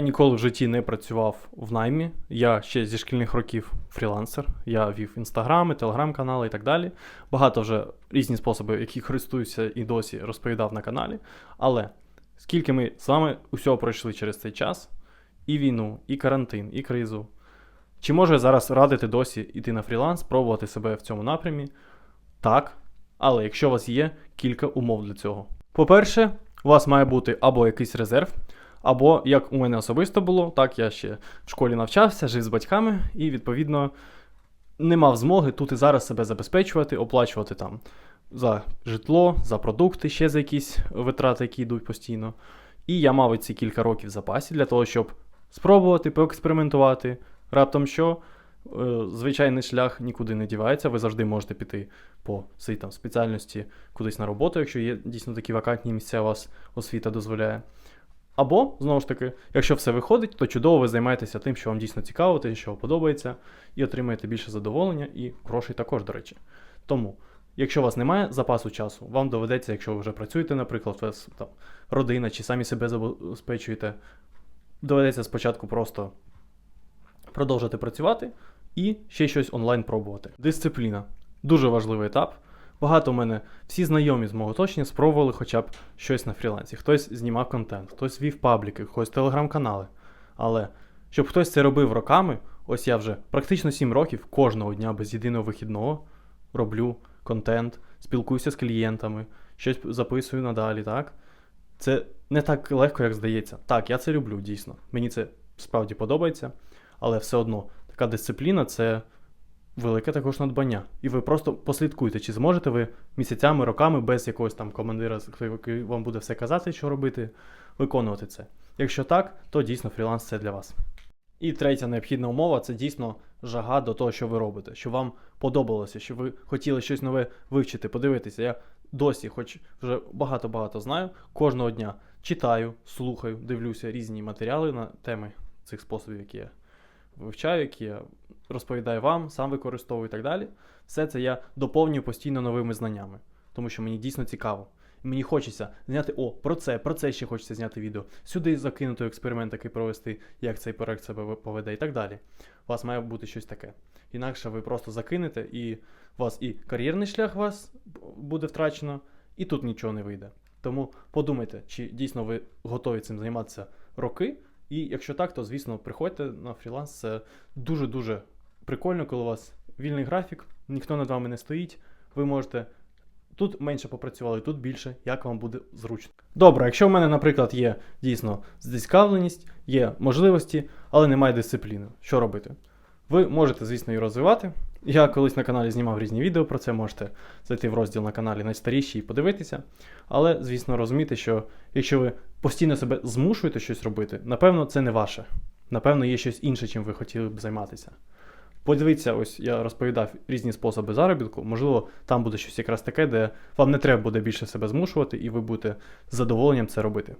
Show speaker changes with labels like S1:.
S1: Ніколи в житті не працював в наймі. Я ще зі шкільних років фрілансер. Я вів інстаграми, телеграм-канали і так далі. Багато вже різні способи, які користуюся і досі розповідав на каналі. Але скільки ми з вами усього пройшли через цей час, і війну, і карантин, і кризу. Чи можу я зараз радити досі йти на фріланс, пробувати себе в цьому напрямі? Так. Але якщо у вас є кілька умов для цього. По-перше, у вас має бути або якийсь резерв, або як у мене особисто було, так я ще в школі навчався, жив з батьками і, відповідно, не мав змоги тут і зараз себе забезпечувати, оплачувати там за житло, за продукти, ще за якісь витрати, які йдуть постійно. І я мав ці кілька років в запасі для того, щоб спробувати, поекспериментувати. Раптом що, е, звичайний шлях нікуди не дівається, ви завжди можете піти по своїй там спеціальності кудись на роботу, якщо є дійсно такі вакантні місця, у вас освіта дозволяє. Або, знову ж таки, якщо все виходить, то чудово ви займаєтеся тим, що вам дійсно цікаво, те, що вам подобається, і отримаєте більше задоволення і грошей також, до речі. Тому, якщо у вас немає запасу часу, вам доведеться, якщо ви вже працюєте, наприклад, вас там родина чи самі себе забезпечуєте, доведеться спочатку просто продовжити працювати і ще щось онлайн пробувати. Дисципліна дуже важливий етап. Багато в мене всі знайомі з мого оточення спробували хоча б щось на фрілансі. Хтось знімав контент, хтось вів пабліки, хтось телеграм-канали. Але щоб хтось це робив роками, ось я вже практично 7 років кожного дня без єдиного вихідного роблю контент, спілкуюся з клієнтами, щось записую надалі, так? Це не так легко, як здається. Так, я це люблю, дійсно. Мені це справді подобається, але все одно така дисципліна це велике також надбання. І ви просто послідкуйте, чи зможете ви місяцями, роками без якогось там командира, який вам буде все казати, що робити, виконувати це. Якщо так, то дійсно фріланс це для вас. І третя необхідна умова це дійсно жага до того, що ви робите, що вам подобалося, що ви хотіли щось нове вивчити, подивитися. Я досі, хоч вже багато-багато знаю, кожного дня читаю, слухаю, дивлюся різні матеріали на теми цих способів, які я вивчаю, які я розповідаю вам, сам використовую і так далі. Все це я доповнюю постійно новими знаннями, тому що мені дійсно цікаво. Мені хочеться зняти о, про це, про це ще хочеться зняти відео. Сюди закинути експеримент такий провести, як цей проект себе поведе і так далі. У вас має бути щось таке. Інакше ви просто закинете, і у вас і кар'єрний шлях вас буде втрачено, і тут нічого не вийде. Тому подумайте, чи дійсно ви готові цим займатися роки. І якщо так, то звісно приходьте на фріланс. Це дуже-дуже прикольно, коли у вас вільний графік, ніхто над вами не стоїть. Ви можете тут менше попрацювали, тут більше, як вам буде зручно. Добре, якщо в мене, наприклад, є дійсно зацікавленість, є можливості, але немає дисципліни. Що робити? Ви можете, звісно, її розвивати. Я колись на каналі знімав різні відео про це, можете зайти в розділ на каналі найстаріші і подивитися. Але, звісно, розуміти, що якщо ви постійно себе змушуєте щось робити, напевно, це не ваше. Напевно, є щось інше, чим ви хотіли б займатися. Подивіться, ось я розповідав різні способи заробітку. Можливо, там буде щось якраз таке, де вам не треба буде більше себе змушувати, і ви будете з задоволенням це робити.